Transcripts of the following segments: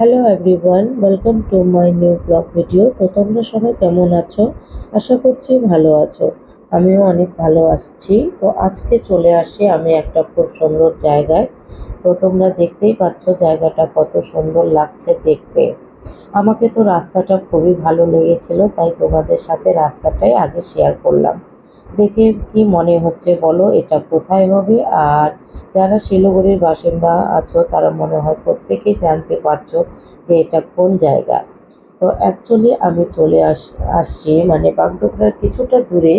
Hello everyone welcome to my new blog video তো তোমরা সবাই কেমন আছো? আশা করছি ভালো আছো। আমিও অনেক ভালো আসছি তো আজকে চলে আসি আমি একটা খুব সুন্দর জায়গায়। তো তোমরা দেখতেই পাচ্ছ জায়গাটা কত সুন্দর লাগছে দেখতে। আমাকে তো রাস্তাটা খুবই ভালো লেগেছিল, তাই তোমাদের সাথে রাস্তাটাই আগে শেয়ার করলাম। দেখে কি মনে হচ্ছে বলো, এটা কোথায় হবে? আর যারা শিলিগুড়ির বাসিন্দা আছো, তারা মনে হয় প্রত্যেকেই জানতে পারছ যে এটা কোন জায়গা। তো অ্যাকচুয়ালি আমি চলে আস, আসছি মানে বাগডোগরার কিছুটা দূরে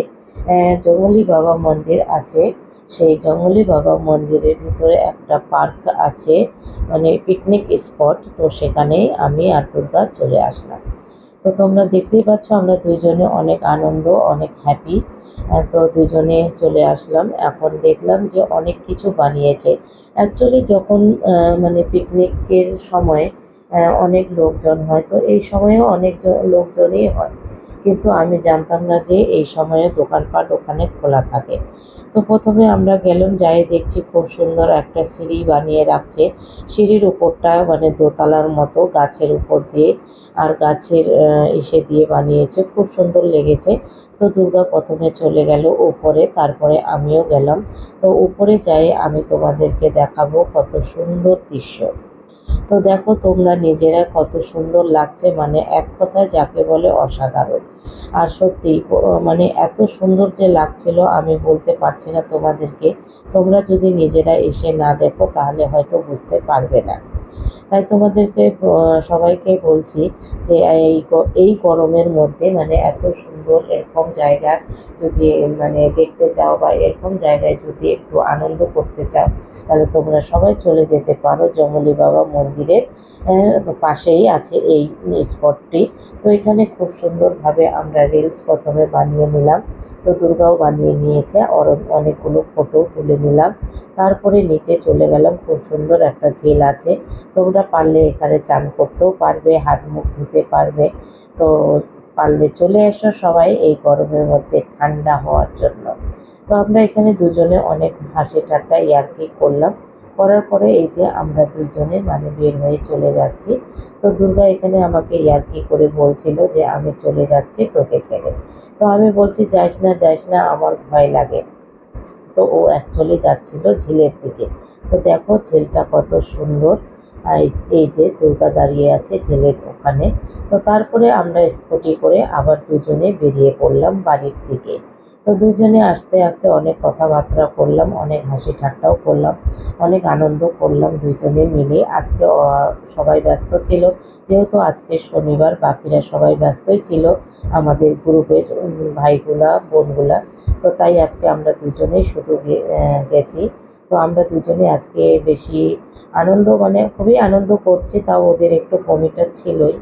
জঙ্গলি বাবা মন্দির আছে। সেই জঙ্গলি বাবা মন্দিরের ভিতরে একটা পার্ক আছে মানে পিকনিক স্পট তো সেখানেই আমি আর দুর্গা চলে আসলাম। তো তোমরা দেখতেই পাচ্ছ আমরা দুজনে অনেক আনন্দ, অনেক হ্যাপি তো দুজনে চলে আসলাম। এখন দেখলাম যে অনেক কিছু বানিয়েছে। অ্যাকচুয়ালি যখন মানে পিকনিকের সময় অনেক লোকজন হয়। তো এই সময়েও অনেক লোকজনই হয়। কিন্তু আমি জানতাম না যে এই সময়ে দোকানপাট ওখানে খোলা থাকে। তো প্রথমে আমরা গেলাম, যাই দেখছি খুব সুন্দর একটা সিঁড়ি বানিয়ে রাখছে। সিঁড়ির উপরটা মানে দোতলার মতো গাছের উপর দিয়ে আর গাছের ইসে দিয়ে বানিয়েছে। খুব সুন্দর লেগেছে। তো দুর্গা প্রথমে চলে গেল উপরে, তারপরে আমিও গেলাম। তো উপরে যাই আমি তোমাদেরকে দেখাবো কত সুন্দর দৃশ্য। তো দেখো তোমরা নিজেরা কত সুন্দর লাগছে মানে এক কথায় যাকে বলে অসাধারণ। আর সত্যি মানে এত সুন্দর যে লাগছিল, আমি বলতে পারছি না তোমাদেরকে। তোমরা যদি নিজেরা এসে না দেখো, তাহলে হয়তো বুঝতে পারবে না। তাই তোমাদেরকে সবাইকে বলছি যে এই এই গরমের মধ্যে মানে এত সুন্দর এরকম জায়গা যদি মানে দেখতে চাও বা এরকম জায়গায় যদি একটু আনন্দ করতে চাও, তাহলে তোমরা সবাই চলে যেতে পারো জঙ্গলি বাবা মন্দিরের পাশেই আছে এই স্পটটি তো এখানে খুব সুন্দরভাবে আমরা রিলস প্রথমে বানিয়ে নিলাম। তো দুর্গাও বানিয়ে নিয়েছে আর অনেকগুলো ফটো তুলে নিলাম। তারপরে নিচে চলে গেলাম, খুব সুন্দর একটা ঝিল আছে। তোমরা পারলে এখানে চান করতেও পারবে, হাত মুখ ধুতে পারবে। তো পারলে চলে এসো সবাই এই গরমের মধ্যে ঠান্ডা হওয়ার জন্য। তো আমরা এখানে দুজনে অনেক হাসি ঠাট্টা ইয়ার্কি করলাম। করার পরে এই যে আমরা দুজনে মানে বের হয়ে চলে যাচ্ছি। তো দুর্গা এখানে আমাকে ইয়ার্কি করে বলছিল যে আমি চলে যাচ্ছি, তোকে ছেড়ে। তো আমি বলছি, যাইস না যাইস না, আমার ভয় লাগে। তো ও অ্যাকচুয়ালি যাচ্ছিল ঝিলের দিকে। তো দেখো ঝিলটা কত সুন্দর। এই- যে দুর্গা দাঁড়িয়ে আছে ঝিলের ওখানে। তো তারপরে আমরা স্কুটি করে আবার দুজনে বেরিয়ে পড়লাম বাড়ির দিকে। তো দুজনে আস্তে আস্তে অনেক কথাবার্তা করলাম, অনেক হাসি ঠাট্টাও করলাম, অনেক আনন্দ করলাম দুজনে মিলে। আজকে সবাই ব্যস্ত ছিল, যেহেতু আজকে শনিবার, বাকিরা সবাই ব্যস্তই ছিল আমাদের গ্রুপের ভাইগুলা, বোনগুলা। তো তাই আজকে আমরা দুজনেই শুধু গেছি। তো আমরা দুজনে আজকে বেশি আনন্দ মানে খুবই আনন্দ করছি, তাও ওদের একটু কমিটা ছিলই।